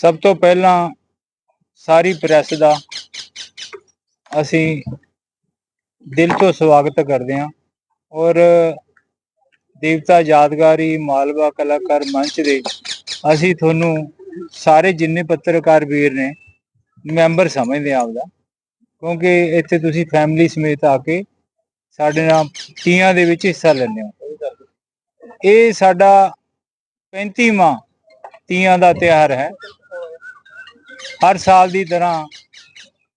ਸਭ ਤੋਂ ਪਹਿਲਾਂ ਸਾਰੀ ਪ੍ਰੈਸ ਦਾ ਅਸੀਂ ਦਿਲ ਤੋਂ ਸਵਾਗਤ ਕਰਦੇ ਹਾਂ ਔਰ ਦੇਵਤਾ ਯਾਦਗਾਰੀ ਮਾਲਵਾ ਕਲਾਕਾਰ ਮੰਚ ਦੇ ਅਸੀਂ ਤੁਹਾਨੂੰ ਸਾਰੇ ਜਿੰਨੇ ਪੱਤਰਕਾਰ ਵੀਰ ਨੇ, ਮੈਂਬਰ ਸਮਝਦੇ ਹਾਂ ਆਪਦਾ, ਕਿਉਂਕਿ ਇੱਥੇ ਤੁਸੀਂ ਫੈਮਿਲੀ ਸਮੇਤ ਆ ਕੇ ਸਾਡੇ ਨਾਲ ਤੀਆਂ ਦੇ ਵਿੱਚ ਹਿੱਸਾ ਲੈਂਦੇ ਹੋ। ਇਹ ਸਾਡਾ 35ਵਾਂ ਤੀਆਂ ਦਾ ਤਿਉਹਾਰ ਹੈ। ਹਰ ਸਾਲ ਦੀ ਤਰ੍ਹਾਂ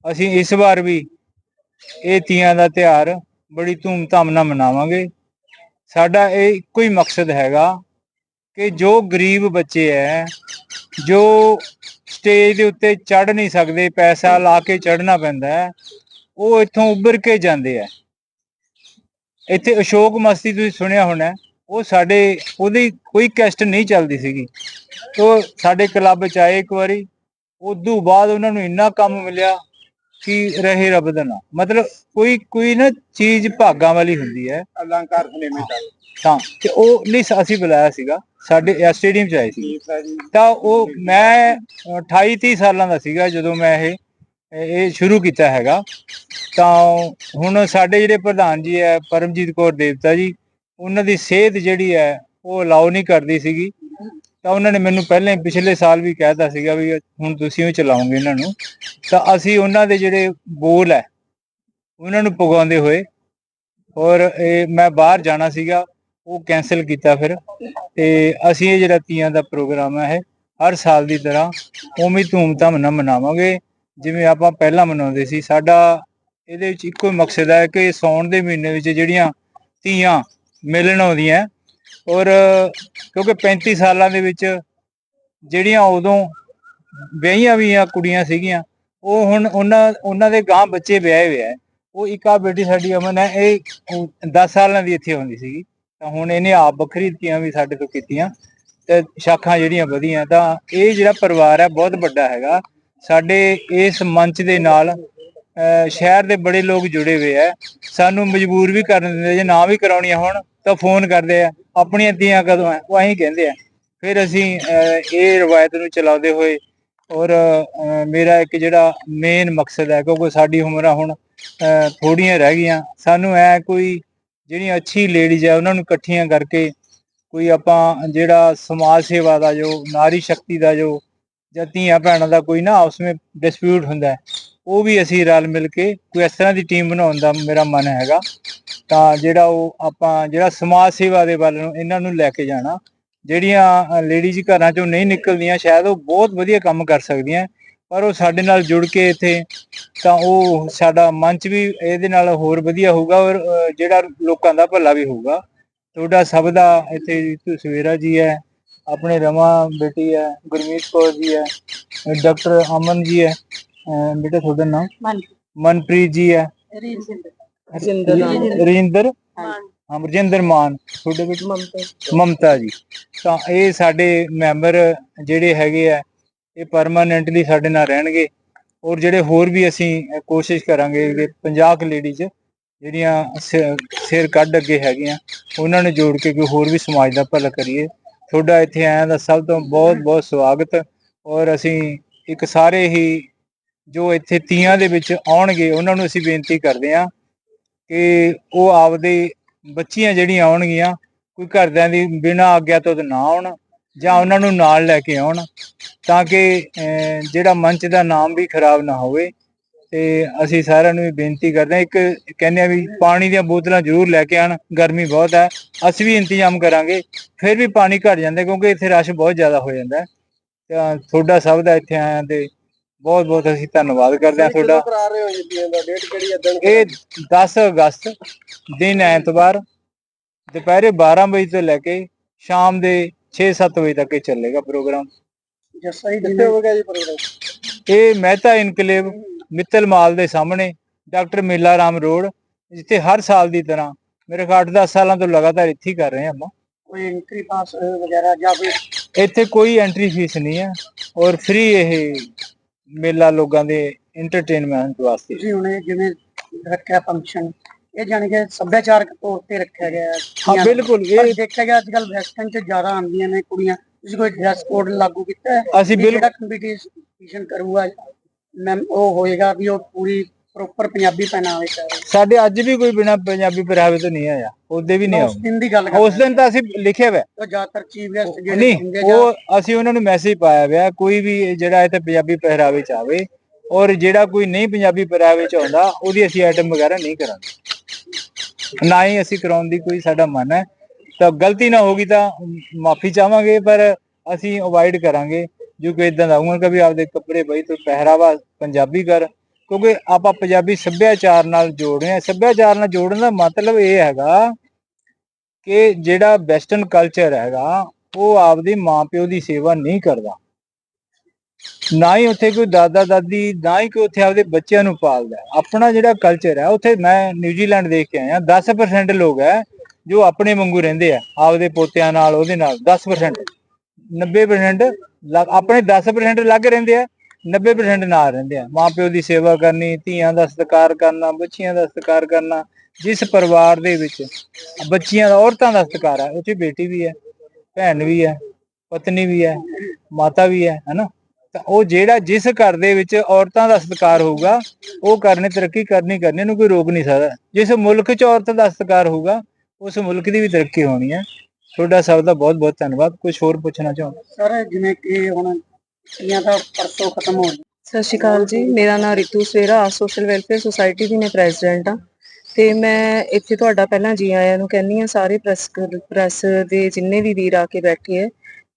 ਅਸੀਂ ਇਸ ਵਾਰ ਵੀ ਇਹ ਤੀਆਂ ਦਾ ਤਿਉਹਾਰ ਬੜੀ ਧੂਮ-ਧਾਮ ਨਾਲ ਮਨਾਵਾਂਗੇ। ਸਾਡਾ ਇਹ ਇੱਕੋ ਹੀ ਮਕਸਦ ਹੈਗਾ ਕਿ ਜੋ ਗਰੀਬ ਬੱਚੇ ਹੈ ਜੋ ਸਟੇਜ ਦੇ ਉੱਤੇ ਚੜ ਨਹੀਂ ਸਕਦੇ, ਪੈਸਾ ਲਾ ਕੇ ਚੜਨਾ ਪੈਂਦਾ ਹੈ ਉਹ ਇੱਥੋਂ ਉੱਭਰ ਕੇ ਜਾਂਦੇ ਆ ਇੱਥੇ ਅਸ਼ੋਕ ਮਸਤੀ ਤੁਸੀਂ ਸੁਣਿਆ ਹੋਣਾ ਉਹ ਸਾਡੇ, ਉਹਦੀ ਕੋਈ ਕੈਸਟ ਨਹੀਂ ਚੱਲਦੀ ਸੀਗੀ। ਉਹ ਸਾਡੇ ਕਲੱਬ ਚ ਆਏ ਇੱਕ ਵਾਰੀ ਉਦੋਂ ਬਾਅਦ ਉਹਨਾਂ ਨੂੰ ਇੰਨਾ ਕੰਮ ਮਿਲਿਆ ਕਿ ਰਹੇ ਰੱਬ ਦਾ ਨਾਮ। ਮਤਲਬ ਕੋਈ ਕੋਈ ਨਾ ਚੀਜ਼ ਭਾਗਾਂ ਵਾਲੀ ਹੁੰਦੀ ਹੈ। ਅਲੰਕਾਰ ਸਿਨੇਮੇ ਦਾ ਤਾਂ ਤੇ ਉਹ ਨਹੀਂ ਅਸੀਂ ਬੁਲਾਇਆ ਸੀਗਾ। ਸਾਡੇ ਸਟੇਡੀਅਮ ਚ ਆਏ ਸੀ। ਤਾਂ ਉਹ ਮੈਂ 28 30 ਸਾਲਾਂ ਦਾ ਸੀਗਾ ਜਦੋਂ ਮੈਂ ਇਹ ਇਹ ਸ਼ੁਰੂ ਕੀਤਾ ਹੈਗਾ। ਤਾਂ ਹੁਣ ਸਾਡੇ ਜਿਹੜੇ ਪ੍ਰਧਾਨ ਜੀ ਹੈ ਪਰਮਜੀਤ ਕੌਰ ਦੇਵਤਾ ਜੀ ਉਹਨਾਂ ਦੀ ਸਿਹਤ ਜਿਹੜੀ ਹੈ ਉਹ ਅਲਾਉ ਨਹੀਂ ਕਰਦੀ ਸੀਗੀ। ਤਾਂ ਉਹਨਾਂ ਨੇ ਮੈਨੂੰ ਪਹਿਲਾਂ ਹੀ ਪਿਛਲੇ ਸਾਲ ਵੀ ਕਹਿਤਾ ਸੀਗਾ ਵੀ ਹੁਣ ਤੁਸੀਂ ਹੀ ਚਲਾਓਗੇ ਇਹਨਾਂ ਨੂੰ। ਤਾਂ ਅਸੀਂ ਉਹਨਾਂ ਦੇ ਜਿਹੜੇ ਬੋਲ ਹੈ, ਉਹਨਾਂ ਨੂੰ ਪੁਗਾਉਂਦੇ ਹੋਏ ਔਰ ਇਹ ਮੈਂ ਬਾਹਰ ਜਾਣਾ ਸੀਗਾ, ਉਹ ਕੈਨਸਲ ਕੀਤਾ ਫਿਰ। ਤੇ ਅਸੀਂ ਇਹ ਜਿਹੜਾ ਤੀਆਂ ਦਾ ਪ੍ਰੋਗਰਾਮ ਹੈ, ਇਹ ਹਰ ਸਾਲ ਦੀ ਤਰ੍ਹਾਂ ਉਵੇਂ ਹੀ ਧੂਮ-ਧਾਮ ਨਾਲ ਮਨਾਵਾਂਗੇ। ਜਿਵੇਂ ਆਪਾਂ ਪਹਿਲਾਂ ਮਨਾਉਂਦੇ ਸੀ, ਸਾਡਾ ਇਹਦੇ ਵਿੱਚ ਇੱਕੋ ਹੀ ਮਕਸਦ ਹੈ ਕਿ ਸਾਉਣ ਦੇ ਮਹੀਨੇ ਵਿੱਚ ਜਿਹੜੀਆਂ ਤੀਆਂ ਮਿਲਣ ਆਉਂਦੀਆਂ ਔਰ ਕਿਉਂਕਿ 35 ਸਾਲਾਂ ਦੇ ਵਿੱਚ ਜਿਹੜੀਆਂ ਉਦੋਂ ਵਿਆਹੀਆਂ ਵੀਆਂ ਕੁੜੀਆਂ ਸੀਗੀਆਂ ਉਹ ਹੁਣ ਉਹਨਾਂ ਉਹਨਾਂ ਦੇ ਗਾਂ ਬੱਚੇ ਵਿਆਹੇ ਹੋਏ ਆ। ਉਹ ਇੱਕ ਆ ਬੇਟੀ ਸਾਡੀ ਅਮਨ ਹੈ ਇਹ 10 ਸਾਲਾਂ ਦੀ ਇੱਥੇ ਹੁੰਦੀ ਸੀਗੀ। ਤਾਂ ਹੁਣ ਇਹਨੇ ਆਪ ਵੱਖਰੀ ਤੀਆਂ ਵੀ ਸਾਡੇ ਤੋਂ ਕੀਤੀਆਂ ਤੇ ਸ਼ਾਖਾਂ ਜਿਹੜੀਆਂ ਵਧੀਆਂ ਤਾਂ ਇਹ ਜਿਹੜਾ ਪਰਿਵਾਰ ਹੈ ਬਹੁਤ ਵੱਡਾ ਹੈਗਾ। ਸਾਡੇ ਇਸ ਮੰਚ ਦੇ ਨਾਲ ਅਹ, ਸ਼ਹਿਰ ਦੇ ਬੜੇ ਲੋਕ ਜੁੜੇ ਹੋਏ ਆ। ਸਾਨੂੰ ਮਜਬੂਰ ਵੀ ਕਰਨ ਦਿੰਦੇ ਜੇ ਨਾ ਵੀ ਕਰਾਉਣੀਆਂ ਹੋਣ ਤਾਂ ਫੋਨ ਕਰਦੇ ਆ ਆਪਣੀਆਂ ਧੀਆਂ ਕਦੋਂ ਆ? ਉਹ ਅਸੀਂ ਕਹਿੰਦੇ ਆ। ਫਿਰ ਅਸੀਂ ਅਹ, ਇਹ ਰਵਾਇਤ ਨੂੰ ਚਲਾਉਂਦੇ ਹੋਏ ਔਰ ਮੇਰਾ ਇੱਕ ਜਿਹੜਾ ਮੇਨ ਮਕਸਦ ਹੈ ਕਿਉਂਕਿ ਸਾਡੀ ਉਮਰਾਂ ਹੁਣ ਥੋੜੀਆਂ ਰਹਿ ਗਈਆਂ। ਸਾਨੂੰ ਐ ਕੋਈ ਜਿਹੜੀਆਂ ਅੱਛੀ ਲੇਡੀਜ਼ ਆ ਉਹਨਾਂ ਨੂੰ ਇਕੱਠੀਆਂ ਕਰਕੇ ਕੋਈ ਆਪਾਂ ਜਿਹੜਾ ਸਮਾਜ ਸੇਵਾ ਦਾ ਜੋ ਨਾਰੀ ਸ਼ਕਤੀ ਦਾ ਜੋ ਜਾਂ ਧੀਆਂ ਭੈਣਾਂ ਦਾ ਕੋਈ ਨਾ ਆਪਸ ਵਿੱਚ ਡਿਸਪਿਊਟ ਹੁੰਦਾ ਉਹ ਵੀ ਅਸੀਂ ਰਲ ਮਿਲ ਕੇ ਕੋਈ ਇਸ ਤਰ੍ਹਾਂ ਦੀ ਟੀਮ ਬਣਾਉਣ ਦਾ ਮੇਰਾ ਮਨ ਹੈਗਾ। ਤਾਂ ਜਿਹੜਾ ਉਹ ਆਪਾਂ ਜਿਹੜਾ ਸਮਾਜ ਸੇਵਾ ਦੇ ਵੱਲ ਨੂੰ ਇਹਨਾਂ ਨੂੰ ਲੈ ਕੇ ਜਾਣਾ ਜਿਹੜੀਆਂ ਲੇਡੀਜ਼ ਘਰਾਂ ਚੋਂ ਨਹੀਂ ਨਿਕਲਦੀਆਂ ਸ਼ਾਇਦ ਉਹ ਬਹੁਤ ਵਧੀਆ ਕੰਮ ਕਰ ਸਕਦੀਆਂ ਪਰ ਉਹ ਸਾਡੇ ਨਾਲ ਜੁੜ ਕੇ ਇੱਥੇ ਤਾਂ ਉਹ ਸਾਡਾ ਮੰਚ ਵੀ ਇਹਦੇ ਨਾਲ ਹੋਰ ਵਧੀਆ ਹੋਊਗਾ ਔਰ ਜਿਹੜਾ ਲੋਕਾਂ ਦਾ ਭਲਾ ਵੀ ਹੋਊਗਾ। ਤੁਹਾਡਾ ਸਭ ਦਾ ਇੱਥੇ ਸਵੇਰਾ ਜੀ ਹੈ ਆਪਣੇ ਰਮਾ ਬੇਟੀ ਹੈ ਗੁਰਮੀਤ ਕੌਰ ਜੀ ਹੈ ਡਾਕਟਰ ਅਮਨ ਜੀ ਹੈ ਬੇਟਾ ਤੁਹਾਡਾ ਨਾਮ? ਮਨਪ੍ਰੀਤ। ਜੀ ਹੈ। ਰਜਿੰਦਰ ਅਮਰਜਿੰਦਰ ਮਾਨ। ਤੁਹਾਡੇ ਵਿੱਚ ਮਮਤਾ। ਜੀ। ਤਾਂ ਇਹ ਸਾਡੇ ਮੈਂਬਰ ਜਿਹੜੇ ਹੈਗੇ ਆ ਇਹ ਪਰਮਾਨੈਂਟਲੀ ਸਾਡੇ ਨਾਲ ਰਹਿਣਗੇ। ਔਰ ਜਿਹੜੇ ਹੋਰ ਵੀ ਅਸੀਂ ਕੋਸ਼ਿਸ਼ ਕਰਾਂਗੇ ਕਿ 50 ਲੇਡੀਜ਼ ਜਿਹੜੀਆਂ ਸਿਰ ਕੱਢ ਅੱਗੇ ਹੈਗੀਆਂ ਉਹਨਾਂ ਨੂੰ ਜੋੜ ਕੇ ਕੋਈ ਹੋਰ ਵੀ ਸਮਾਜ ਦਾ ਭਲਾ ਕਰੀਏ। ਤੁਹਾਡਾ ਇੱਥੇ ਆਇਆਂ ਦਾ ਸਭ ਤੋਂ ਬਹੁਤ ਬਹੁਤ ਸਵਾਗਤ। ਔਰ ਅਸੀਂ ਇੱਕ ਸਾਰੇ ਹੀ ਜੋ ਇੱਥੇ ਤੀਆਂ ਦੇ ਵਿੱਚ ਆਉਣਗੇ ਉਹਨਾਂ ਨੂੰ ਅਸੀਂ ਬੇਨਤੀ ਕਰਦੇ ਹਾਂ ਕਿ ਉਹ ਆਪਦੇ ਬੱਚੀਆਂ ਜਿਹੜੀਆਂ ਆਉਣਗੀਆਂ, ਕੋਈ ਘਰਦਿਆਂ ਦੀ ਬਿਨਾਂ ਆਗਿਆ ਤੋਂ ਨਾ ਆਉਣ ਜਾਂ ਉਹਨਾਂ ਨੂੰ ਨਾਲ ਲੈ ਕੇ ਆਉਣ ਤਾਂ ਕਿ ਜਿਹੜਾ ਮੰਚ ਦਾ ਨਾਮ ਵੀ ਖਰਾਬ ਨਾ ਹੋਵੇ। ਤੇ ਅਸੀਂ ਸਾਰਿਆਂ ਨੂੰ ਵੀ ਬੇਨਤੀ ਕਰਦੇ ਹਾਂ, ਇੱਕ ਕਹਿੰਦੇ ਆ ਵੀ ਪਾਣੀ ਦੀਆਂ ਬੋਤਲਾਂ ਜ਼ਰੂਰ ਲੈ ਕੇ ਆਣ ਗਰਮੀ ਬਹੁਤ ਹੈ, ਅਸੀਂ ਵੀ ਇੰਤਜ਼ਾਮ ਕਰਾਂਗੇ, ਫਿਰ ਵੀ ਪਾਣੀ ਘਟ ਜਾਂਦਾ ਕਿਉਂਕਿ ਇੱਥੇ ਰਸ਼ ਬਹੁਤ ਜ਼ਿਆਦਾ ਹੋ ਜਾਂਦਾ ਤਾਂ ਤੁਹਾਡਾ ਸਭ ਦਾ ਇੱਥੇ ਆਇਆ ਤੇ ਬਹੁਤ ਬਹੁਤ ਅਸੀਂ ਧੰਨਵਾਦ ਕਰਦੇ ਹਾਂ ਤੁਹਾਡਾ। ਕਰਾ ਰਹੇ ਹੋ ਜੀ ਤੀਆਂ ਦਾ? ਡੇਟ ਕਿਹੜੀ ਹੈ? ਦਿਨ ਇਹ 10 ਅਗਸਤ ਦਿਨ ਐਤਵਾਰ ਦੁਪਹਿਰੇ 12 ਵਜੇ ਤੋਂ ਲੈ ਕੇ ਸ਼ਾਮ ਦੇ 6-7 ਵਜੇ ਤੱਕ ਇਹ ਚੱਲੇਗਾ ਪ੍ਰੋਗਰਾਮ। ਜੱਸਾ ਹੀ ਕਿੱਥੇ ਹੋਵੇਗਾ ਜੀ ਪ੍ਰੋਗਰਾਮ? ਇਹ ਮਹਿਤਾ ਇਨਕਲੇਵ ਮਿੱਤਲ ਮਾਲ ਦੇ ਸਾਹਮਣੇ ਡਾਕਟਰ ਮੇਲਾ ਰਾਮ ਰੋਡ ਜਿੱਥੇ ਹਰ ਸਾਲ ਦੀ ਤਰ੍ਹਾਂ ਮੇਰੇ ਖਿਆਲ 8-10 ਸਾਲਾਂ ਤੋਂ ਲਗਾਤਾਰ ਇੱਥੇ ਕਰ ਰਹੇ ਹਾਂ ਆਪਾਂ। ਕੋਈ ਐਂਟਰੀ ਪਾਸ ਵਗੈਰਾ ਜਾਂ ਕੋਈ ਇੱਥੇ ਕੋਈ ਐਂਟਰੀ ਫੀਸ ਨਹੀਂ ਹੈ ਔਰ ਫ੍ਰੀ ਇਹ ਮੇਲਾ ਲੋਕਾਂ ਦੇ ਐਂਟਰਟੇਨਮੈਂਟ ਵਾਸਤੇ। ਤੁਸੀਂ ਹੁਣੇ ਜਿਵੇਂ ਰੱਖਿਆ ਫੰਕਸ਼ਨ ਇਹ ਜਾਣੀ ਕਿ ਸੱਭਿਆਚਾਰਕ ਤੌਰ ਤੇ ਰੱਖਿਆ ਗਿਆ ਹੈ। ਬਿਲਕੁਲ ਇਹ ਦੇਖਿਆ ਗਿਆ ਅੱਜ ਕੱਲ ਵੈਸਟਰਨ ਚ ਜ਼ਿਆਦਾ ਆਉਂਦੀਆਂ ਨੇ ਕੁੜੀਆਂ। ਤੁਸੀਂ ਕੋਈ ਡਰੈਸ ਕੋਡ ਲਾਗੂ ਕੀਤਾ ਹੈ? ਅਸੀਂ ਬਿਲਕੁਲ ਕੰਪੀਟੀਸ਼ਨ ਕਰੂਗਾ ਮੈਮ ਉਹ ਹੋਏਗਾ ਵੀ ਉਹ ਪੂਰੀ ਪ੍ਰੋਪਰ ਪੰਜਾਬੀ ਪਹਿਨਾਵੇ ਚ। ਸਾਡੇ ਅੱਜ ਵੀ ਕੋਈ ਬਿਨਾ ਪੰਜਾਬੀ ਪਹਿਰਾਵੇ ਤੋਂ ਨਹੀਂ ਆਇਆ। ਉਹਦੇ ਵੀ ਨਹੀਂ ਉਸ ਦਿਨ ਦੀ ਗੱਲ ਉਸ ਦਿਨ ਤਾਂ ਅਸੀਂ ਲਿਖਿਆ ਹੋਇਆ ਉਹ ਜ਼ਿਆਦਾਤਰ ਚੀਫ ਗੈਸਟ ਜਿਹੜੇ ਨਹੀਂ ਜਾਂ ਉਹ ਅਸੀਂ ਉਹਨਾਂ ਨੂੰ ਮੈਸੇਜ ਪਾਇਆ ਹੋਇਆ ਕੋਈ ਵੀ ਜਿਹੜਾ ਇੱਥੇ ਪੰਜਾਬੀ ਪਹਿਰਾਵੇ ਚ ਆਵੇ ਔਰ ਜਿਹੜਾ ਕੋਈ ਨਹੀਂ ਪੰਜਾਬੀ ਪਹਿਰਾਵੇ ਚ ਆਉਂਦਾ ਉਹਦੀ ਅਸੀਂ ਆਈਟਮ ਵਗੈਰਾ ਨਹੀਂ ਕਰਾਂਗੇ। ਨਾ ਹੀ ਅਸੀਂ ਕਰਾਉਣ ਦੀ ਕੋਈ ਸਾਡਾ ਮਨ ਹੈ। ਤਾਂ ਗਲਤੀ ਨਾ ਹੋਗੀ ਤਾਂ ਮਾਫੀ ਚਾਹਾਂਗੇ ਪਰ ਅਸੀਂ ਅਵੋਇਡ ਕਰਾਂਗੇ। ਜੋ ਕਿ ਇਦਾਂ ਦਾ ਉਹਨਾਂ ਕਾ ਵੀ ਆਪਦੇ ਕੱਪੜੇ ਬਈ ਤੂੰ ਪਹਿਰਾਵਾ ਪੰਜਾਬੀ ਕਰ ਕਿਉਂਕਿ ਆਪਾਂ ਪੰਜਾਬੀ ਸੱਭਿਆਚਾਰ ਨਾਲ ਜੋੜ ਰਹੇ ਹਾਂ। ਸੱਭਿਆਚਾਰ ਨਾਲ ਜੋੜਨ ਦਾ ਮਤਲਬ ਇਹ ਹੈਗਾ ਕਿ ਜਿਹੜਾ ਵੈਸਟਰਨ ਕਲਚਰ ਹੈਗਾ, ਉਹ ਆਪਦੀ ਮਾਪਿਓ ਦੀ ਸੇਵਾ ਨਹੀਂ ਕਰਦਾ। ਨਾ ਹੀ ਉੱਥੇ ਕੋਈ ਦਾਦਾ ਦਾਦੀ ਨਾ ਹੀ ਕੋਈ ਉੱਥੇ ਆਪਦੇ ਬੱਚਿਆਂ ਨੂੰ ਪਾਲਦਾ ਆਪਣਾ ਜਿਹੜਾ ਕਲਚਰ ਹੈ, ਉੱਥੇ ਮੈਂ ਨਿਊਜ਼ੀਲੈਂਡ ਦੇਖ ਕੇ ਆਇਆ 10% ਲੋਕ ਹੈ ਜੋ ਆਪਣੇ ਵਾਂਗੂ ਰਹਿੰਦੇ ਆ, ਆਪਦੇ ਪੋਤਿਆਂ ਨਾਲ, ਉਹਦੇ ਨਾਲ 10% 90% ਲੱਗ- ਆਪਣੇ 10% ਲੱਗ ਰਹਿੰਦੇ ਆ 90% ਨਾਲ ਰਹਿੰਦੇ ਆ। ਮਾਪਿਓ ਦੀ ਸੇਵਾ ਕਰਨੀ, ਧੀਆਂ ਦਾ ਸਤਿਕਾਰ ਕਰਨਾ, ਬੱਚੀਆਂ ਦਾ ਸਤਿਕਾਰ ਕਰਨਾ, ਜਿਸ ਪਰਿਵਾਰ ਦੇ ਵਿੱਚ ਬੱਚੀਆਂ ਦਾ, ਔਰਤਾਂ ਦਾ ਸਤਿਕਾਰ ਹੈ ਉੱਥੇ ਬੇਟੀ ਵੀ ਹੈ, ਭੈਣ ਵੀ ਹੈ, ਪਤਨੀ ਵੀ ਹੈ, ਮਾਤਾ ਵੀ ਹੈ, ਹਨਾ? ਤਾਂ ਉਹ ਜਿਹੜਾ ਜਿਸ ਘਰ ਦੇ ਵਿੱਚ ਔਰਤਾਂ ਦਾ ਸਤਿਕਾਰ ਹੋਊਗਾ, ਉਹ ਘਰ ਤਰੱਕੀ ਕਰਨੀ ਕਰਨੀ ਨੂੰ ਕੋਈ ਰੋਕ ਨਹੀਂ ਸਕਦਾ। ਜਿਸ ਮੁਲਕ 'ਚ ਔਰਤ ਦਾ ਸਤਿਕਾਰ ਹੋਊਗਾ, ਉਸ ਮੁਲਕ ਦੀ ਵੀ ਤਰੱਕੀ ਹੋਣੀ ਹੈ। ਤੁਹਾਡਾ ਸਭ ਦਾ ਬਹੁਤ ਬਹੁਤ ਧੰਨਵਾਦ। ਕੁਝ ਹੋਰ ਪੁੱਛਣਾ ਚਾਹੁੰਦਾ ਸਰ, ਜਿਵੇਂ ਕਿ ਹੁਣ ਛੁੱਟੀਆਂ ਤਾਂ ਪਰਸੋਂ ਖਤਮ ਹੋ ਗਈਆਂ ਸਤਿ ਸ਼੍ਰੀ ਅਕਾਲ ਜੀ, ਮੇਰਾ ਨਾਮ Ritu Savera, social welfare society ਦੀ ਮੈਂ ਪ੍ਰੈਜ਼ੀਡੈਂਟ ਆ ਤੇ ਮੈਂ ਇੱਥੇ ਤੁਹਾਡਾ ਪਹਿਲਾਂ ਜੀ ਆਇਆਂ ਨੂੰ ਕਹਿੰਦੀ ਆ ਸਾਰੇ ਪ੍ਰੈਸ ਪ੍ਰੈਸ ਦੇ ਜਿੰਨੇ ਵੀ ਵੀਰ ਆ ਕੇ ਬੈਠੇ ਹੈ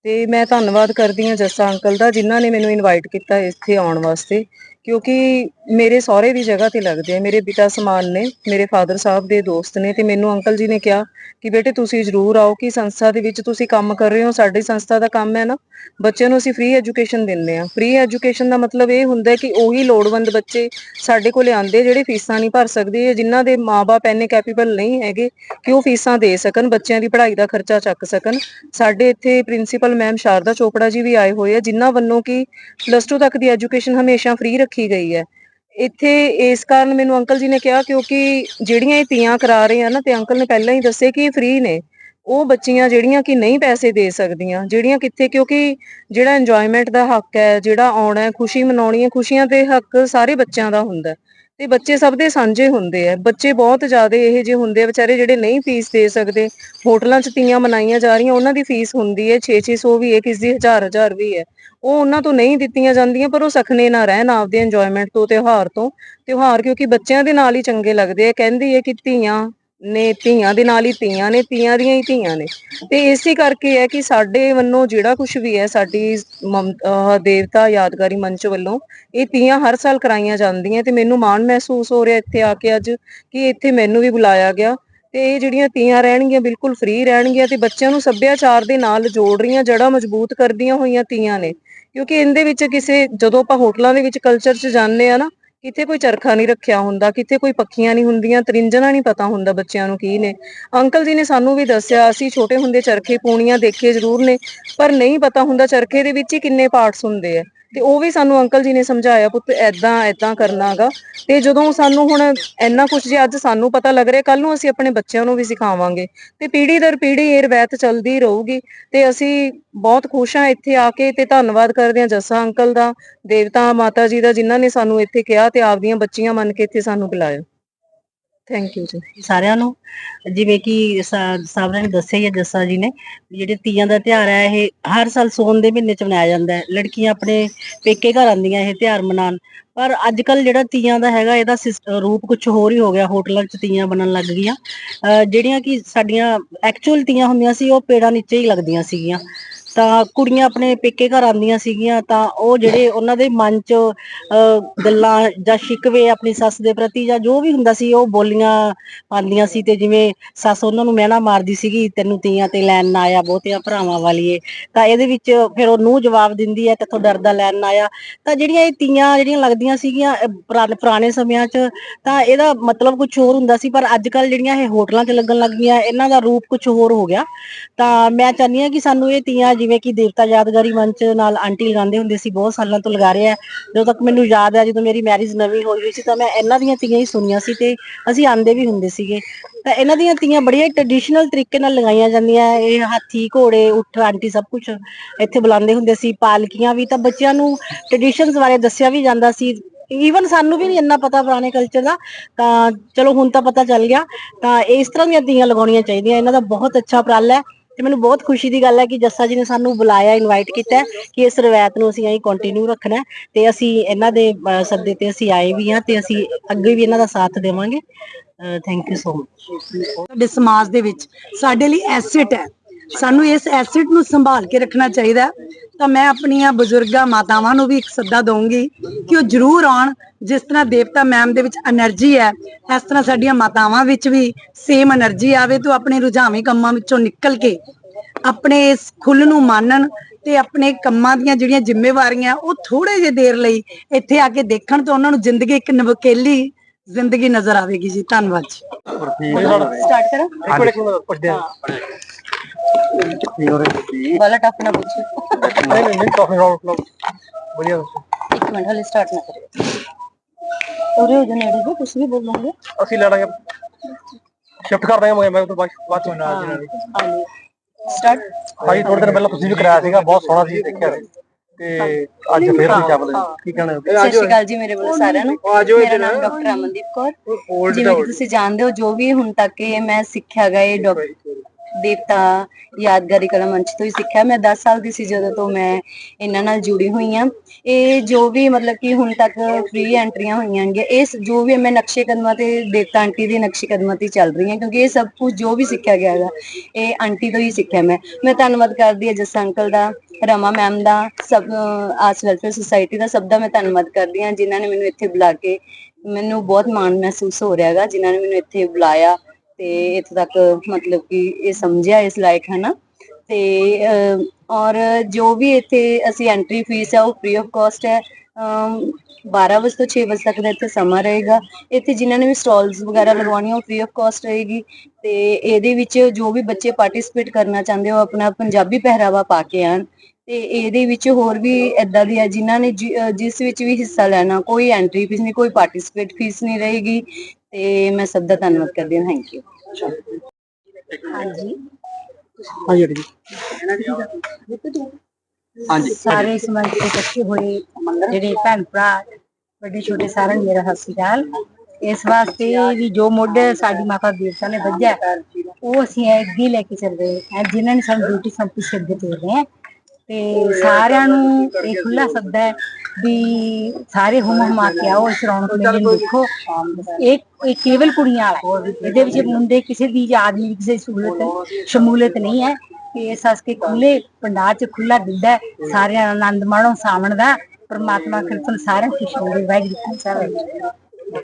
ਤੇ ਮੈਂ ਧੰਨਵਾਦ ਕਰਦੀ ਆ ਜੱਸਾ ਅੰਕਲ ਦਾ, ਜਿਨ੍ਹਾਂ ਨੇ ਮੈਨੂੰ ਇਨਵਾਈਟ ਕੀਤਾ ਇੱਥੇ ਆਉਣ ਵਾਸਤੇ। ਕਿਉਂਕਿ ਮੇਰੇ ਸਹੁਰੇ ਦੀ ਜਗ੍ਹਾ ਤੇ ਲੱਗਦੇ ਆ, ਮੇਰੇ ਪਿਤਾ ਸਮਾਨ ਨੇ, ਮੇਰੇ ਫਾਦਰ ਸਾਹਿਬ ਦੇ ਦੋਸਤ ਨੇ ਤੇ ਮੈਨੂੰ ਅੰਕਲ ਜੀ ਨੇ ਕਿਹਾ ਕਿ ਬੇਟੇ ਤੁਸੀਂ ਜ਼ਰੂਰ ਆਓ ਕਿ ਸੰਸਥਾ ਦੇ ਵਿੱਚ ਤੁਸੀਂ ਕੰਮ ਕਰ ਰਹੇ ਹੋ, ਸਾਡੀ ਸੰਸਥਾ ਦਾ ਕੰਮ ਹੈ ਨਾ। ਬੱਚਿਆਂ ਨੂੰ ਅਸੀਂ ਫ੍ਰੀ ਐਜੂਕੇਸ਼ਨ ਦਿੰਦੇ ਆ ਫ੍ਰੀ ਐਜੂਕੇਸ਼ਨ ਦਾ ਮਤਲਬ ਇਹ ਹੁੰਦਾ ਕਿ ਉਹੀ ਲੋੜਵੰਦ ਬੱਚੇ ਸਾਡੇ ਕੋਲੇ ਆਉਂਦੇ ਜਿਹੜੇ ਫੀਸਾਂ ਨਹੀਂ ਭਰ ਸਕਦੇ ਜਿਨ੍ਹਾਂ ਦੇ ਮਾਪੇ ਇੰਨੇ ਕੈਪੇਬਲ ਨਹੀਂ ਹੈਗੇ ਕਿ ਉਹ ਫੀਸਾਂ ਦੇ ਸਕਣ, ਬੱਚਿਆਂ ਦੀ ਪੜ੍ਹਾਈ ਦਾ ਖਰਚਾ ਚੱਕ ਸਕਣ। ਸਾਡੇ ਇੱਥੇ ਪ੍ਰਿੰਸੀਪਲ ਮੈਮ ਸ਼ਾਰਦਾ ਚੋਪੜਾ ਜੀ ਵੀ ਆਏ ਹੋਏ ਆ, ਜਿਨ੍ਹਾਂ ਵੱਲੋਂ ਕਿ ਪਲੱਸ 2 ਤੱਕ ਦੀ ਐਜੂਕੇਸ਼ਨ ਹਮੇਸ਼ਾ ਫ੍ਰੀ ਰੱਖੀ ਗਈ ਹੈ। ਇੱਥੇ ਇਸ ਕਾਰਨ ਮੈਨੂੰ ਅੰਕਲ ਜੀ ਨੇ ਕਿਹਾ ਕਿਉਂਕਿ ਜਿਹੜੀਆਂ ਇਹ ਤੀਆਂ ਕਰਾ ਰਹੇ ਆ ਨਾ ਤੇ ਅੰਕਲ ਨੇ ਪਹਿਲਾਂ ਹੀ ਦੱਸੇ ਕਿ ਫ੍ਰੀ ਨੇ, ਉਹ ਬੱਚੀਆਂ ਜਿਹੜੀਆਂ ਕਿ ਨਹੀਂ ਪੈਸੇ ਦੇ ਸਕਦੀਆਂ, ਜਿਹੜੀਆਂ ਕਿੱਥੇ ਕਿਉਂਕਿ ਜਿਹੜਾ ਇੰਜੋਇਮੈਂਟ ਦਾ ਹੱਕ ਹੈ, ਜਿਹੜਾ ਆਉਣਾ ਹੈ, ਖੁਸ਼ੀ ਮਨਾਉਣੀ ਹੈ, ਖੁਸ਼ੀਆਂ ਦੇ ਹੱਕ ਸਾਰੇ ਬੱਚਿਆਂ ਦਾ ਹੁੰਦਾ ਤੇ ਬੱਚੇ ਸਭ ਦੇ ਸਾਂਝੇ ਹੁੰਦੇ ਆ। ਬੱਚੇ ਬਹੁਤ ਜ਼ਿਆਦਾ ਇਹ ਜਿਹੇ ਹੁੰਦੇ ਆ, ਵਿਚਾਰੇ ਜਿਹੜੇ ਨਹੀਂ ਫੀਸ ਦੇ ਸਕਦੇ। ਹੋਟਲਾਂ 'ਚ ਤੀਆਂ ਮਨਾਈਆਂ ਜਾ ਰਹੀਆਂ, ਉਹਨਾਂ ਦੀ ਫੀਸ ਹੁੰਦੀ ਹੈ 6-600 ਵੀ ਹੈ ਕਿਸੇ ਦੀ 1000-1000 ਵੀ ਹੈ। ਉਹ ਉਹਨਾਂ ਤੋਂ ਨਹੀਂ ਦਿੱਤੀਆਂ ਜਾਂਦੀਆਂ, ਪਰ ਉਹ ਸਖਨੇ ਨਾ ਰਹਿਣ ਆਪਦੇ ਇੰਜੋਇਮੈਂਟ ਤੋਂ, ਤਿਉਹਾਰ ਤੋਂ। ਤਿਉਹਾਰ ਕਿਉਂਕਿ ਬੱਚਿਆਂ ਦੇ ਨਾਲ ਹੀ ਚੰਗੇ ਲੱਗਦੇ ਆ। ਕਹਿੰਦੀ ਹੈ ਕਿ ਧੀਆਂ ਨੇ ਧੀਆਂ ਦੇ ਨਾਲ ਹੀ ਧੀਆਂ ਨੇ ਧੀਆਂ ਦੀਆਂ ਹੀ ਧੀਆਂ ਨੇ। ਤੇ ਇਸੇ ਕਰਕੇ ਹੈ ਕਿ ਸਾਡੇ ਵੱਲੋਂ ਜਿਹੜਾ ਕੁਝ ਵੀ ਹੈ, ਸਾਡੀ ਦੇਵਤਾ ਯਾਦਗਾਰੀ ਮੰਚ ਵੱਲੋਂ ਇਹ ਤੀਆਂ ਹਰ ਸਾਲ ਕਰਾਈਆਂ ਜਾਂਦੀਆਂ। ਤੇ ਮੈਨੂੰ ਮਾਣ ਮਹਿਸੂਸ ਹੋ ਰਿਹਾ ਇੱਥੇ ਆ ਕੇ ਅੱਜ ਕਿ ਇੱਥੇ ਮੈਨੂੰ ਵੀ ਬੁਲਾਇਆ ਗਿਆ। ਤੇ ਇਹ ਜਿਹੜੀਆਂ ਤੀਆਂ ਰਹਿਣਗੀਆਂ ਬਿਲਕੁਲ ਫ੍ਰੀ ਰਹਿਣਗੀਆਂ ਤੇ ਬੱਚਿਆਂ ਨੂੰ ਸੱਭਿਆਚਾਰ ਦੇ ਨਾਲ ਜੋੜ ਰਹੀਆਂ, ਜੜ੍ਹਾਂ ਮਜ਼ਬੂਤ ਕਰਦੀਆਂ ਹੋਈਆਂ ਤੀਆਂ ਨੇ। ਕਿਉਂਕਿ ਇਹਦੇ ਵਿੱਚ ਕਿਸੇ, ਜਦੋਂ ਆਪਾਂ ਹੋਟਲਾਂ ਦੇ ਵਿੱਚ ਕਲਚਰ 'ਚ ਜਾਂਦੇ ਆ ਨਾ ਕਿਤੇ ਕੋਈ ਚਰਖਾ ਨਹੀਂ ਰੱਖਿਆ ਹੁੰਦਾ, ਕਿਤੇ ਕੋਈ ਪੱਖੀਆਂ ਨਹੀਂ ਹੁੰਦੀਆਂ, ਤਰਿੰਜਣਾ ਨਹੀਂ ਪਤਾ ਹੁੰਦਾ ਬੱਚਿਆਂ ਨੂੰ ਕੀ ਨੇ। ਅੰਕਲ ਜੀ ਨੇ ਸਾਨੂੰ ਵੀ ਦੱਸਿਆ, ਅਸੀਂ ਛੋਟੇ ਹੁੰਦੇ ਚਰਖੇ ਪੂਣੀਆਂ ਦੇਖੇ ਜ਼ਰੂਰ ਨੇ, ਪਰ ਨਹੀਂ ਪਤਾ ਹੁੰਦਾ ਚਰਖੇ ਦੇ ਵਿੱਚ ਹੀ ਕਿੰਨੇ ਪਾਰਟਸ ਹੁੰਦੇ ਆ। ਤੇ ਉਹ ਵੀ ਸਾਨੂੰ ਅੰਕਲ ਜੀ ਨੇ ਸਮਝਾਇਆ, ਪੁੱਤ ਐਦਾਂ ਐਦਾਂ ਕਰਨਾਗਾ ਤੇ ਜਦੋਂ ਸਾਨੂੰ ਹੁਣ ਇੰਨਾ ਕੁਝ ਜੇ ਅੱਜ ਸਾਨੂੰ ਪਤਾ ਲੱਗ ਰਿਹਾ ਕੱਲ ਨੂੰ ਅਸੀਂ ਆਪਣੇ ਬੱਚਿਆਂ ਨੂੰ ਵੀ ਸਿਖਾਵਾਂਗੇ। ਤੇ ਪੀੜੀ ਦਰ ਪੀੜੀ ਇਹ ਰਵਾਇਤ ਚੱਲਦੀ ਰਹੂਗੀ। ਤੇ ਅਸੀਂ ਬਹੁਤ ਖੁਸ਼ ਹਾਂ ਇੱਥੇ ਆ ਕੇ ਤੇ ਧੰਨਵਾਦ ਕਰਦੇ ਹਾਂ ਜੱਸਾ ਅੰਕਲ ਦਾ, ਦੇਵਤਾ ਮਾਤਾ ਜੀ ਦਾ, ਜਿਨ੍ਹਾਂ ਨੇ ਸਾਨੂੰ ਇੱਥੇ ਕਿਹਾ ਤੇ ਆਪਦੀਆਂ ਬੱਚੀਆਂ ਮੰਨ ਕੇ ਇੱਥੇ ਸਾਨੂੰ ਬੁਲਾਇਆ। ਥੈਂਕ ਯੂ ਜੀ। ਸਾਰਿਆਂ ਨੂੰ, ਜਿਵੇਂ ਕਿ ਸਾ- ਨੇ ਦੱਸਿਆ ਹੀ ਹੈ ਜੱਸਾ ਜੀ ਨੇ, ਜਿਹੜੇ ਤੀਆਂ ਦਾ ਤਿਉਹਾਰ ਹੈ, ਇਹ ਹਰ ਸਾਲ ਸੋਨ ਦੇ ਮਹੀਨੇ ਚ ਮਨਾਇਆ ਜਾਂਦਾ ਹੈ। ਲੜਕੀਆਂ ਆਪਣੇ ਪੇਕੇ ਘਰ ਆਉਂਦੀਆਂ ਇਹ ਤਿਉਹਾਰ ਮਨਾਉਣ। ਪਰ ਅੱਜ ਕੱਲ ਜਿਹੜਾ ਤੀਆਂ ਦਾ ਹੈਗਾ, ਇਹਦਾ ਸਿਸ- ਰੂਪ ਕੁਝ ਹੋਰ ਹੀ ਹੋ ਗਿਆ, ਹੋਟਲਾਂ 'ਚ ਤੀਆਂ ਬਣਨ ਲੱਗ ਗਈਆਂ। ਅਹ ਜਿਹੜੀਆਂ ਕਿ ਸਾਡੀਆਂ ਐਕਚੁਅਲ ਤੀਆਂ ਹੁੰਦੀਆਂ ਸੀ, ਉਹ ਪੇੜਾਂ ਨੀਚੇ ਹੀ ਲੱਗਦੀਆਂ ਸੀਗੀਆਂ। ਤਾਂ ਕੁੜੀਆਂ ਆਪਣੇ ਪੇਕੇ ਘਰ ਆਉਂਦੀਆਂ ਸੀਗੀਆਂ, ਤਾਂ ਉਹ ਜਿਹੜੇ ਉਹਨਾਂ ਦੇ ਮਨ 'ਚ ਗੱਲਾਂ ਜਾਂ ਸ਼ਿਕਵੇ ਆਪਣੀ ਸੱਸ ਦੇ ਪ੍ਰਤੀ ਜਾਂ ਜੋ ਵੀ ਹੁੰਦਾ ਸੀ, ਉਹ ਬੋਲੀਆਂ ਪਾਉਂਦੀਆਂ ਸੀ ਤੇ ਜਿਵੇਂ ਸੱਸ ਉਹਨਾਂ ਨੂੰ ਮਿਹਣਾ ਮਾਰਦੀ ਸੀਗੀ, ਤੈਨੂੰ ਤੀਆਂ ਤੇ ਲੈਣ ਨਾ ਆਇਆ ਬਹੁਤਿਆਂ ਭਰਾਵਾਂ ਵਾਲੀਏ। ਤਾਂ ਇਹਦੇ ਵਿੱਚ ਫਿਰ ਉਹ ਨੂੰ ਜਵਾਬ ਦਿੰਦੀ ਹੈ, ਤੇਥੋਂ ਡਰਦਾ ਲੈਣ ਨਾ ਆਇਆ। ਤਾਂ ਜਿਹੜੀਆਂ ਇਹ ਤੀਆਂ ਜਿਹੜੀਆਂ ਲੱਗਦੀਆਂ ਸੀਗੀਆਂ ਅਹ ਪੁਰਾਣੇ ਸਮਿਆਂ 'ਚ, ਤਾਂ ਇਹਦਾ ਮਤਲਬ ਕੁਝ ਹੋਰ ਹੁੰਦਾ ਸੀ, ਪਰ ਅੱਜ ਕੱਲ ਜਿਹੜੀਆਂ ਇਹ ਹੋਟਲਾਂ 'ਚ ਲੱਗਣ ਲੱਗ ਗਈਆਂ ਇਹਨਾਂ ਦਾ ਰੂਪ ਕੁਝ ਹੋਰ ਹੋ ਗਿਆ। ਤਾਂ ਮੈਂ ਚਾਹੁੰਦੀ ਹਾਂ ਕਿ ਸਾਨੂੰ ਇਹ ਤੀਆਂ ਜਿਵੇਂ ਕਿ ਦੇਵਤਾ ਯਾਦਗਾਰੀ ਮੰਚ ਨਾਲ ਆਂਟੀ ਲਗਾਉਂਦੇ ਹੁੰਦੇ ਸੀ, ਬਹੁਤ ਸਾਲਾਂ ਤੋਂ ਲਗਾ ਰਹੇ ਆ ਜਦੋਂ ਤੱਕ ਮੈਨੂੰ ਯਾਦ ਹੈ, ਜਦੋਂ ਮੇਰੀ ਮੈਰਿਜ ਨਵੀਂ ਹੋਈ ਹੋਈ ਸੀ, ਤਾਂ ਮੈਂ ਇਹਨਾਂ ਦੀਆਂ ਤੀਆਂ ਹੀ ਸੁਣੀਆਂ ਸੀ ਤੇ ਅਸੀਂ ਆਂਦੇ ਵੀ ਹੁੰਦੇ ਸੀਗੇ। ਤਾਂ ਇਹਨਾਂ ਦੀਆਂ ਤੀਆਂ ਬੜੀਆਂ ਟ੍ਰੈਡੀਸ਼ਨਲ ਤਰੀਕੇ ਨਾਲ ਲਗਾਈਆਂ ਜਾਂਦੀਆਂ ਇਹ ਹਾਥੀ, ਘੋੜੇ, ਉੱਠ, ਆਂਟੀ ਸਭ ਕੁਝ ਇੱਥੇ ਬੁਲਾਉਂਦੇ ਹੁੰਦੇ ਸੀ। ਪਾਲਕੀਆਂ ਵੀ ਤਾਂ ਬੱਚਿਆਂ ਨੂੰ ਟ੍ਰੈਡੀਸ਼ਨਸ ਬਾਰੇ ਦੱਸਿਆ ਵੀ ਜਾਂਦਾ ਸੀ। ਈਵਨ ਸਾਨੂੰ ਵੀ ਨਹੀਂ ਇੰਨਾ ਪਤਾ ਪੁਰਾਣੇ ਕਲਚਰ ਦਾ। ਤਾਂ ਚਲੋ ਹੁਣ ਤਾਂ ਪਤਾ ਚੱਲ ਗਿਆ। ਤਾਂ ਇਸ ਤਰ੍ਹਾਂ ਦੀਆਂ ਤੀਆਂ ਲਗਾਉਣੀਆਂ ਚਾਹੀਦੀਆਂ। ਇਹਨਾਂ ਦਾ ਬਹੁਤ ਅੱਛਾ ਉਪਰਾਲਾ ਹੈ। ਤੇ ਮੈਨੂੰ ਬਹੁਤ ਖੁਸ਼ੀ ਦੀ ਗੱਲ ਹੈ ਕਿ ਜੱਸਾ ਜੀ ਨੇ ਸਾਨੂੰ ਬੁਲਾਇਆ ਇਨਵਾਈਟ ਕੀਤਾ ਕਿ ਇਸ ਰਵਾਇਤ ਨੂੰ ਅਸੀਂ ਐਂ ਕੰਟੀਨਿਊ ਰੱਖਣਾ ਹੈ ਤੇ ਅਸੀਂ ਇਹਨਾਂ ਦੇ ਸੱਦੇ ਤੇ ਅਸੀਂ ਆਏ ਵੀ ਹਾਂ ਤੇ ਅਸੀਂ ਅੱਗੇ ਵੀ ਇਹਨਾਂ ਦਾ ਸਾਥ ਦੇਵਾਂਗੇ। ਥੈਂਕ ਯੂ ਸੋ ਮਚ ਸਾਡੇ ਸਮਾਜ ਦੇ ਵਿੱਚ ਸਾਡੇ ਲਈ ਐਸੈਟ ਹੈ। ਸਾਨੂੰ ਇਸ ਐਸਿਡ ਨੂੰ ਸੰਭਾਲ ਕੇ ਰੱਖਣਾ ਚਾਹੀਦਾ ਤਾਂ ਮੈਂ ਆਪਣੀਆਂ ਬਜ਼ੁਰਗਾਂ ਮਾਤਾਵਾਂ ਨੂੰ ਵੀ ਇੱਕ ਸੱਦਾ ਦਵਾਂਗੀ ਕਿ ਉਹ ਜ਼ਰੂਰ ਆਉਣ। ਜਿਸ ਤਰ੍ਹਾਂ ਦੇਵਤਾ ਮੈਮ ਦੇ ਵਿੱਚ એનર્ਜੀ ਹੈ ਇਸ ਤਰ੍ਹਾਂ ਸਾਡੀਆਂ ਮਾਤਾਵਾਂ ਵਿੱਚ ਵੀ ਸੇਮ એનર્ਜੀ ਆਵੇ ਤੋਂ ਆਪਣੇ ਰੁਝਾਵੇਂ ਕੰਮਾਂ ਵਿੱਚੋਂ ਨਿਕਲ ਕੇ ਆਪਣੇ ਇਸ ਖੁੱਲ ਨੂੰ ਮੰਨਣ ਤੇ ਆਪਣੇ ਕੰਮਾਂ ਦੀਆਂ ਜਿਹੜੀਆਂ ਜ਼ਿੰਮੇਵਾਰੀਆਂ ਉਹ ਥੋੜੇ ਜਿਹੇ ਦੇਰ ਲਈ ਇੱਥੇ ਆ ਕੇ ਦੇਖਣ ਤੋਂ ਉਹਨਾਂ ਨੂੰ ਜ਼ਿੰਦਗੀ ਇੱਕ ਨਵਕੇਲੀ ਜ਼ਿੰਦਗੀ ਨਜ਼ਰ ਆਵੇਗੀ ਜੀ। ਧੰਨਵਾਦ ਜੀ। ਸਟਾਰਟ ਕਰਾਂ। ਵਾਲਾ ਟਫ ਨਾ ਪੁੱਛੋ। ਇੱਕ ਮਿੰਟ ਹਲੇ ਸਟਾਰਟ ਨਾ ਕਰਿਓ। ਉਰੇ ਹੋ ਜਾ ਨੇੜੇ ਵੀ ਕੁਝ ਵੀ ਬੋਲੋਗੇ। ਅਸੀਂ ਲੜਾਂਗੇ ਸ਼ਿਫਟ ਕਰ ਦਾਂਗੇ ਮੈਂ ਤਾਂ ਬਾਅਦ ਬਾਅਦ ਚੋਂ ਨਾਲ ਹਾਂਜੀ ਸਟਾਰਟ ਭਾਈ ਥੋੜੇ ਦਿਨ ਪਹਿਲਾਂ ਤੁਸੀਂ ਵੀ ਕਰਾਇਆ ਸੀਗਾ ਬਹੁਤ ਸੋਹਣਾ ਸੀ ਦੇਖਿਆ। ਤੇ ਅੱਜ ਫੇਰ ਤੁਸੀਂ ਚੱਲ ਕੀ ਕਹਿਣਾ ਸਤਿ ਸ਼੍ਰੀ ਅਕਾਲ ਜੀ ਮੇਰੇ ਵੱਲੋਂ ਸਾਰਿਆਂ ਨੂੰ। ਮੇਰਾ ਨਾਮ ਡਾਕਟਰ ਅਮਨਦੀਪ ਕੌਰ। ਜਿਵੇਂ ਤੁਸੀਂ ਜਾਣਦੇ ਹੋ ਜੋ ਵੀ ਹੁਣ ਤੱਕ ਇਹ ਮੈਂ ਸਿੱਖਿਆ ਇਹ ਡਾਕਟਰ ਦੇਵਤਾ ਯਾਦਗਾਰੀ ਕਲਾ ਮੰਚ ਤੋਂ ਹੀ ਸਿੱਖਿਆ। ਮੈਂ 10 ਸਾਲ ਦੀ ਸੀ ਜਦੋਂ ਤੋਂ ਮੈਂ ਇਹਨਾਂ ਨਾਲ ਜੁੜੀ ਹੋਈ ਹਾਂ ਇਹ ਜੋ ਵੀ ਮਤਲਬ ਕਿ ਹੁਣ ਤੱਕ ਫ੍ਰੀ ਐਂਟਰੀਆਂ ਹੋਈਆਂ ਨੇ, ਇਹ ਜੋ ਵੀ ਮੈਂ ਨਕਸ਼ੇ ਕਦਮਾਂ ਤੇ ਦੇਵਤਾ ਆਂਟੀ ਦੇ ਨਕਸ਼ੇ ਕਦਮਾਂ ਤੇ ਚੱਲ ਰਹੀ ਹਾਂ ਕਿਉਂਕਿ ਇਹ ਸਭ ਕੁਝ ਜੋ ਵੀ ਸਿੱਖਿਆ ਗਿਆ ਹੈਗਾ, ਇਹ ਆਂਟੀ ਤੋਂ ਹੀ ਸਿੱਖਿਆ ਮੈਂ। ਮੈਂ ਧੰਨਵਾਦ ਕਰਦੀ ਹਾਂ ਜੱਸ ਅੰਕਲ ਦਾ, ਰਮਾ ਮੈਮ ਦਾ, ਸਭ ਆਸ ਵੈਲਫੇਅਰ ਸੁਸਾਇਟੀ ਦਾ, ਸਭ ਦਾ ਮੈਂ ਧੰਨਵਾਦ ਕਰਦੀ ਹਾਂ, ਜਿਨ੍ਹਾਂ ਨੇ ਮੈਨੂੰ ਇੱਥੇ ਬੁਲਾ ਕੇ ਮੈਨੂੰ ਬਹੁਤ ਮਾਣ ਮਹਿਸੂਸ ਹੋ ਰਿਹਾ ਹੈਗਾ, ਜਿਨ੍ਹਾਂ ਨੇ ਮੈਨੂੰ ਇੱਥੇ ਬੁਲਾਇਆ। ਤੇ ਇੱਥੇ ਤੱਕ ਮਤਲਬ ਕਿ ਇਹ ਸਮਝਿਆ ਇਸ ਲਾਇਕ ਹੈ ਨਾ ਤੇ ਔਰ ਜੋ ਵੀ ਇੱਥੇ ਅਸੀਂ ਐਂਟਰੀ ਫੀਸ ਹੈ ਉਹ ਫ੍ਰੀ ਆਫ ਕਾਸਟ ਹੈ। ਅਮ, 12 ਵਜੇ ਤੋਂ 6 ਵਜੇ ਤੱਕ ਦਾ ਇੱਥੇ ਸਮਾਂ ਰਹੇਗਾ। ਇੱਥੇ ਜਿਨ੍ਹਾਂ ਨੇ ਵੀ ਸਟਾਲਸ ਵਗੈਰਾ ਲਗਵਾਉਣੀਆਂ ਉਹ ਫ੍ਰੀ ਆਫ ਕਾਸਟ ਰਹੇਗੀ। ਤੇ ਇਹਦੇ ਵਿੱਚ ਜੋ ਵੀ ਬੱਚੇ ਪਾਰਟਿਸਿਪੇਟ ਕਰਨਾ ਚਾਹੁੰਦੇ ਹੋ ਆਪਣਾ ਪੰਜਾਬੀ ਪਹਿਰਾਵਾ ਪਾ ਕੇ ਆਣ ਤੇ ਇਹਦੇ ਵਿੱਚ ਹੋਰ ਵੀ ਏਦਾਂ ਦੀ ਆ ਜਿਨ੍ਹਾਂ ਨੇ ਜਿ- ਜਿਸ ਵਿੱਚ ਵੀ ਹਿੱਸਾ ਲੈਣਾ ਕੋਈ ਐਂਟਰੀ ਫੀਸ ਨਹੀਂ ਕੋਈ ਪਾਰਟਿਸਿਪੇਟ ਫੀਸ ਨਹੀਂ ਰਹੇਗੀ। ਤੇ ਮੈਂ ਸਭ ਦਾ ਧੰਨਵਾਦ ਕਰਦੀ ਹਾਂ। ਥੈਂਕ ਯੂ ਹਾਂਜੀ। ਹਾਂਜੀ ਜੀ ਹਾਂਜੀ। ਸਾਰੇ ਇਕੱਠੇ ਹੋਏ ਜਿਹੜੇ ਭੈਣ ਭਰਾ ਵੱਡੇ ਛੋਟੇ ਸਾਰਿਆਂ ਨੂੰ ਮੇਰਾ ਸਤਿ ਸ਼੍ਰੀ ਅਕਾਲ। ਇਸ ਵਾਸਤੇ ਵੀ ਜੋ ਮੁੱਢ ਸਾਡੀ ਮਾਤਾ ਦੇਵਤਾ ਨੇ ਵੱਜਿਆ ਉਹ ਅਸੀਂ ਅੱਗੇ ਲੈ ਕੇ ਚੱਲ ਰਹੇ ਹਾਂ। ਜਿਨ੍ਹਾਂ ਨੇ ਸਾਨੂੰ ਡਿਊਟੀ ਸੰਪੀ ਸਿਰ ਦੇ ਤੋਰ ਰਹੇ ਹਾਂ ਤੇ ਸਾਰਿਆਂ ਨੂੰ ਇਹ ਖੁੱਲਾ ਸੱਦਾ ਹੈ ਵੀ ਸਾਰੇ ਹੁਮ ਹੁਮਾ ਕੇ ਆਓ, ਇਸ ਰੌਣਕ ਮੇਲੇ ਨੂੰ ਦੇਖੋ। ਇਹ ਇਹ ਕੇਵਲ ਕੁੜੀਆਂ ਵਾਲਾ ਇਹਦੇ ਵਿੱਚ ਮੁੰਡੇ ਕਿਸੇ ਦੀ ਆਦਮੀ ਦੀ ਕਿਸੇ ਸਹੂਲਤ, ਸ਼ਮੂਲੀਅਤ ਨਹੀਂ ਹੈ। ਕਿ ਇਸ ਵਾਸਤੇ ਖੁੱਲੇ ਪੰਡਾਲ ਚ ਖੁੱਲਾ ਦਿਲ ਹੈ। ਸਾਰਿਆਂ ਆਨੰਦ ਮਾਣੋ, ਸਾਵਣ ਦਾ ਪਰਮਾਤਮਾ ਕਿਰਪਨ ਸਾਰਿਆਂ ਨੂੰ ਖੁਸ਼ੀ ਦੇ ਵਾਹਿਗੁਰੂ ਜੀ ਕਾ